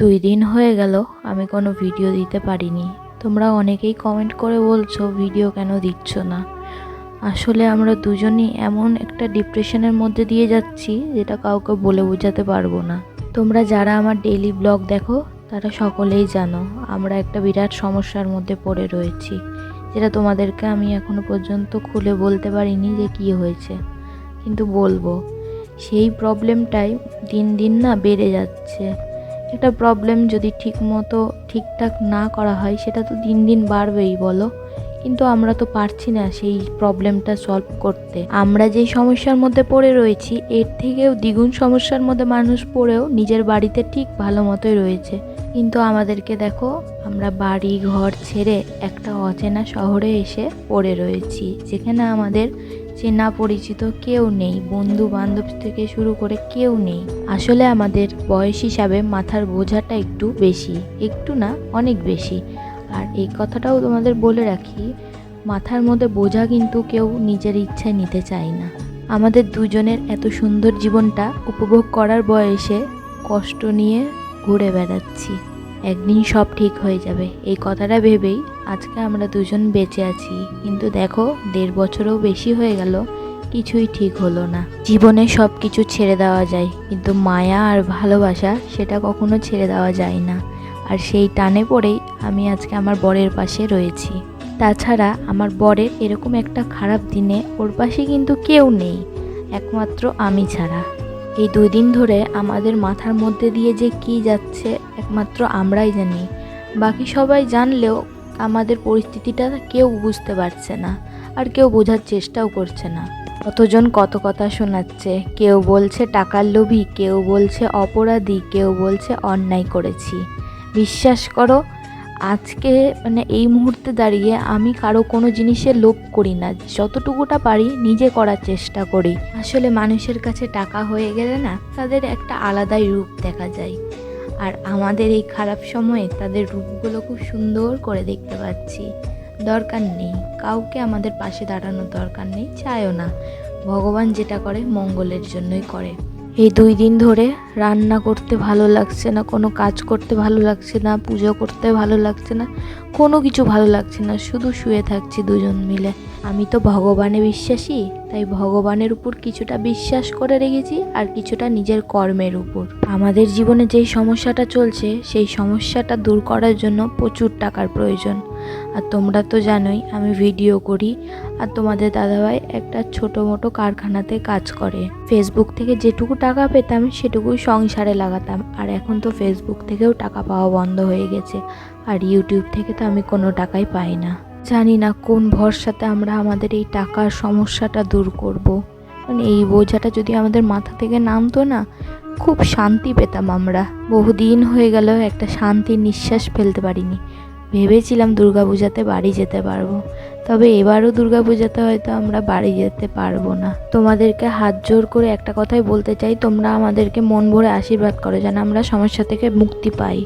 দুই দিন হয়ে গেল, আমি কোনো ভিডিও দিতে পারিনি। তোমরা অনেকেই কমেন্ট করে বলছো ভিডিও কেন দিচ্ছ না? আসলে আমরা দুজনই এমন একটা ডিপ্রেশনের মধ্যে দিয়ে যাচ্ছি, যেটা কাউকে বলে বোঝাতে পারব না। তোমরা যারা আমার ডেইলি ব্লগ দেখো, তারা সকলেই জানো, আমরা একটা বিরাট সমস্যার মধ্যে পড়ে রয়েছি, যেটা তোমাদেরকে আমি এখনও পর্যন্ত খুলে বলতে পারিনি যে কী হয়েছে। কিন্তু বলব, সেই প্রবলেমটাই দিন দিন না বেড়ে যাচ্ছে। একটা প্রবলেম যদি ঠিক মতো ঠিকঠাক না করা হয়, সেটা তো দিন দিন বাড়বেই, বলো। কিন্তু আমরা তো পারছি না সেই প্রবলেমটা সলভ করতে। আমরা যেই সমস্যার মধ্যে পড়ে রয়েছি, এর থেকেও দ্বিগুণ সমস্যার মধ্যে মানুষ পড়েও নিজের বাড়িতে ঠিক ভালো মতোই রয়েছে। কিন্তু আমাদেরকে দেখো, আমরা বাড়ি ঘর ছেড়ে একটা অচেনা শহরে এসে পড়ে রয়েছি, যেখানে আমাদের চেনা পরিচিত কেউ নেই বন্ধু বান্ধব থেকে শুরু করে কেউ নেই। আসলে আমাদের বয়স হিসাবে মাথার বোঝাটা একটু বেশি, একটু না, অনেক বেশি। আর এই কথাটাও তোমাদের বলে রাখি, মাথার মধ্যে বোঝা কিন্তু কেউ নিজের ইচ্ছায় নিতে চায় না। আমাদের দুজনের এত সুন্দর জীবনটা উপভোগ করার বয়সে কষ্ট নিয়ে ঘুরে বেড়াচ্ছি। একদিন সব ঠিক হয়ে যাবে, এই কথাটা ভেবেই আজকে আমরা দুজন বেঁচে আছি। কিন্তু দেখো, দেড় বছরও বেশি হয়ে গেল, কিছুই ঠিক হলো না। জীবনে সব কিছু ছেড়ে দেওয়া যায়, কিন্তু মায়া আর ভালোবাসা সেটা কখনো ছেড়ে দেওয়া যায় না। আর সেই টানে পড়েই আমি আজকে আমার বরের পাশে রয়েছি। তাছাড়া আমার বরের এরকম একটা খারাপ দিনে ওর পাশে কিন্তু কেউ নেই, একমাত্র আমি ছাড়া। এই দুই দিন ধরে আমাদের মাথার মধ্যে দিয়ে যে কি যাচ্ছে একমাত্র আমরাই জানি। বাকি সবাই জানলেও আমাদের পরিস্থিতিটা কেউ বুঝতে পারছে না, আর কেউ বোঝার চেষ্টাও করছে না। কতজন কত কথা শোনাচ্ছে, কেউ বলছে টাকার লোভী, কেউ বলছে অপরাধী, কেউ বলছে অন্যায় করেছি। বিশ্বাস করো, আজকে মানে এই মুহূর্তে দাঁড়িয়ে আমি কারও কোনো জিনিসে লোভ করি না, যতটুকুটা পারি নিজে করার চেষ্টা করি। আসলে মানুষের কাছে টাকা হয়ে গেলে না, তাদের একটা আলাদাই রূপ দেখা যায়। আর আমাদের এই খারাপ সময়ে তাদের রূপগুলো খুব সুন্দর করে দেখতে পাচ্ছি। দরকার নেই, কাউকে আমাদের পাশে দাঁড়ানোর দরকার নেই, চায়ও না। ভগবান যেটা করে, মঙ্গলের জন্যই করে। এই দুই দিন ধরে রান্না করতে ভালো লাগছে না, কোনো কাজ করতে ভালো লাগছে না, পুজো করতে ভালো লাগছে না, কোনো কিছু ভালো লাগছে না, শুধু শুয়ে থাকছি দুজন মিলে। আমি তো ভগবানে বিশ্বাসী, তাই ভগবানের উপর কিছুটা বিশ্বাস করে রেখেছি আর কিছুটা নিজের কর্মের উপর। আমাদের জীবনে যেই সমস্যাটা চলছে, সেই সমস্যাটা দূর করার জন্য প্রচুর টাকার প্রয়োজন। আর তোমরা তো জানোই, আমি ভিডিও করি। আর তোমাদের দাদাভাই একটা ছোটো মোটো কারখানাতে কাজ করে। ফেসবুক থেকে যেটুকু টাকা পেতাম, সেটুকুই সংসারে লাগাতাম। আর এখন তো ফেসবুক থেকেও টাকা পাওয়া বন্ধ হয়ে গেছে। আর ইউটিউব থেকে তো আমি কোনো টাকাই পাই না। জানি না কোন ভরসাতে আমরা আমাদের এই টাকার সমস্যাটা দূর করব। মানে এই বোঝাটা যদি আমাদের মাথা থেকে নামতো না, খুব শান্তি পেতাম আমরা। বহুদিন হয়ে গেল, একটা শান্তির নিঃশ্বাস ফেলতে পারিনি। ভেবেছিলাম দুর্গা পূজাতে বাড়ি যেতে পারব, তবে এবারও দুর্গাপূজাতে হয়তো আমরা বাড়ি যেতে পারব না। তোমাদেরকে হাত জোর করে একটা কথাই বলতে চাই, তোমরা আমাদেরকে মন ভরে আশীর্বাদ করো যেন আমরা সমস্যা থেকে মুক্তি পাই।